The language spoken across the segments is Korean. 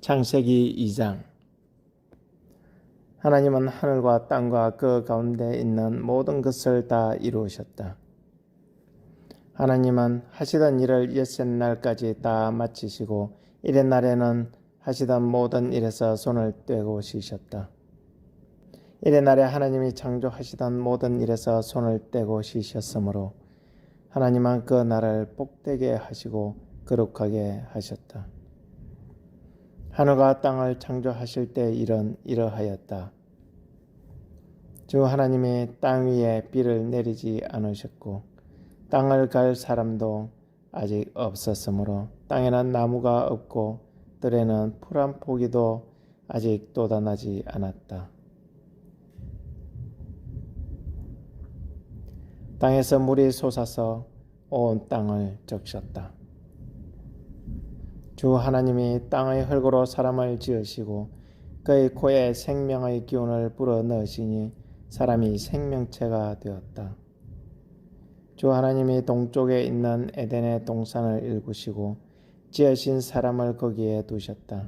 창세기 2장 하나님은 하늘과 땅과 그 가운데 있는 모든 것을 다 이루셨다. 하나님은 하시던 일을 엿새날까지 다 마치시고 이래 날에는 하시던 모든 일에서 손을 떼고 쉬셨다. 이래 날에 하나님이 창조하시던 모든 일에서 손을 떼고 쉬셨으므로 하나님은 그 날을 복되게 하시고 거룩하게 하셨다. 하늘과 땅을 창조하실 때 일은 이러하였다. 주 하나님이 땅 위에 비를 내리지 않으셨고 땅을 갈 사람도 아직 없었으므로 땅에는 나무가 없고 들에는 풀 한 포기도 아직 돋아나지 않았다. 땅에서 물이 솟아서 온 땅을 적셨다. 주 하나님이 땅의 흙으로 사람을 지으시고 그의 코에 생명의 기운을 불어 넣으시니 사람이 생명체가 되었다. 주 하나님이 동쪽에 있는 에덴의 동산을 일구시고 지으신 사람을 거기에 두셨다.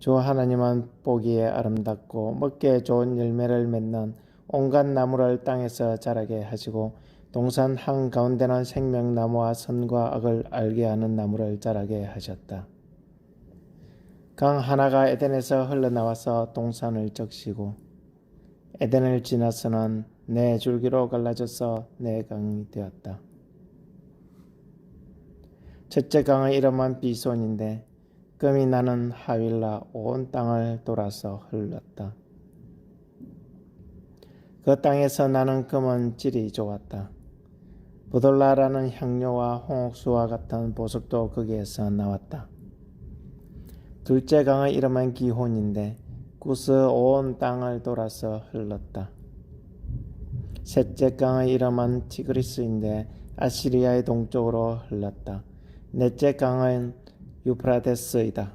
주 하나님은 보기에 아름답고 먹기에 좋은 열매를 맺는 온갖 나무를 땅에서 자라게 하시고 동산 한 가운데는 생명나무와 선과 악을 알게 하는 나무를 자라게 하셨다. 강 하나가 에덴에서 흘러나와서 동산을 적시고 에덴을 지나서는 네 줄기로 갈라져서 네 강이 되었다. 첫째 강의 이름은 비손인데 금이 나는 하윌라 온 땅을 돌아서 흘렀다. 그 땅에서 나는 금은 질이 좋았다. 부돌라라는 향료와 홍옥수와 같은 보석도 거기에서 나왔다. 둘째 강의 이름은 기혼인데 구스 온 땅을 돌아서 흘렀다. 셋째 강의 이름은 티그리스인데 아시리아의 동쪽으로 흘렀다. 넷째 강은 유프라데스이다.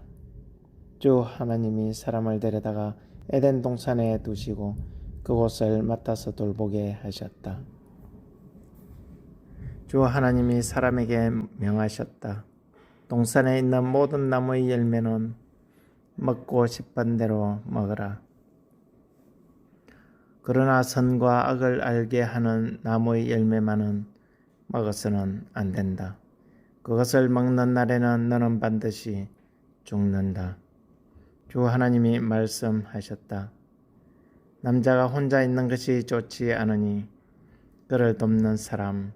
주 하나님이 사람을 데려다가 에덴 동산에 두시고 그곳을 맡아서 돌보게 하셨다. 주 하나님이 사람에게 명하셨다. 동산에 있는 모든 나무의 열매는 먹고 싶은 대로 먹어라. 그러나 선과 악을 알게 하는 나무의 열매만은 먹어서는 안 된다. 그것을 먹는 날에는 너는 반드시 죽는다. 주 하나님이 말씀하셨다. 남자가 혼자 있는 것이 좋지 않으니 그를 돕는 사람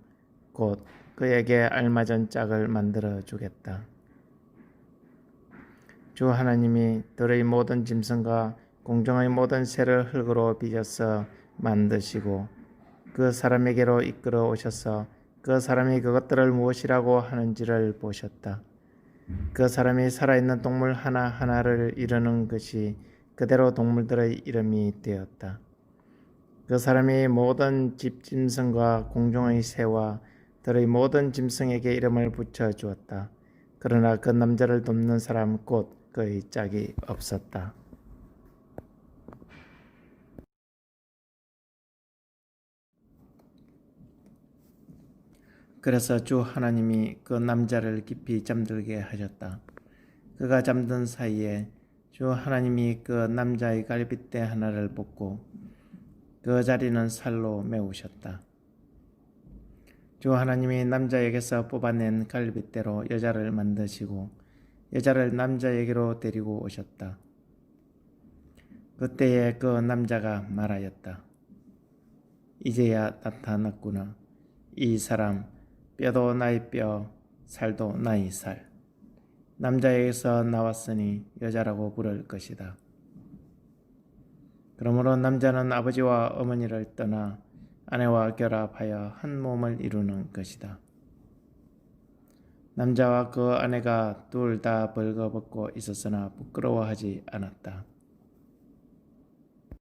곧 그에게 알맞은 짝을 만들어 주겠다. 주 하나님이 들의 모든 짐승과 공중의 모든 새를 흙으로 빚어서 만드시고 그 사람에게로 이끌어 오셔서 그 사람이 그것들을 무엇이라고 하는지를 보셨다. 그 사람이 살아있는 동물 하나하나를 이르는 것이 그대로 동물들의 이름이 되었다. 그 사람이 모든 집짐승과 공중의 새와 들의 모든 짐승에게 이름을 붙여 주었다. 그러나 그 남자를 돕는 사람 곧 그의 짝이 없었다. 그래서 주 하나님이 그 남자를 깊이 잠들게 하셨다. 그가 잠든 사이에 주 하나님이 그 남자의 갈빗대 하나를 뽑고 그 자리는 살로 메우셨다. 주 하나님이 남자에게서 뽑아낸 갈빗대로 여자를 만드시고 여자를 남자에게로 데리고 오셨다. 그때에 그 남자가 말하였다. 이제야 나타났구나. 이 사람 뼈도 나의 뼈, 살도 나의 살. 남자에게서 나왔으니 여자라고 부를 것이다. 그러므로 남자는 아버지와 어머니를 떠나 아내와 결합하여 한 몸을 이루는 것이다. 남자와 그 아내가 둘 다 벌거벗고 있었으나 부끄러워하지 않았다.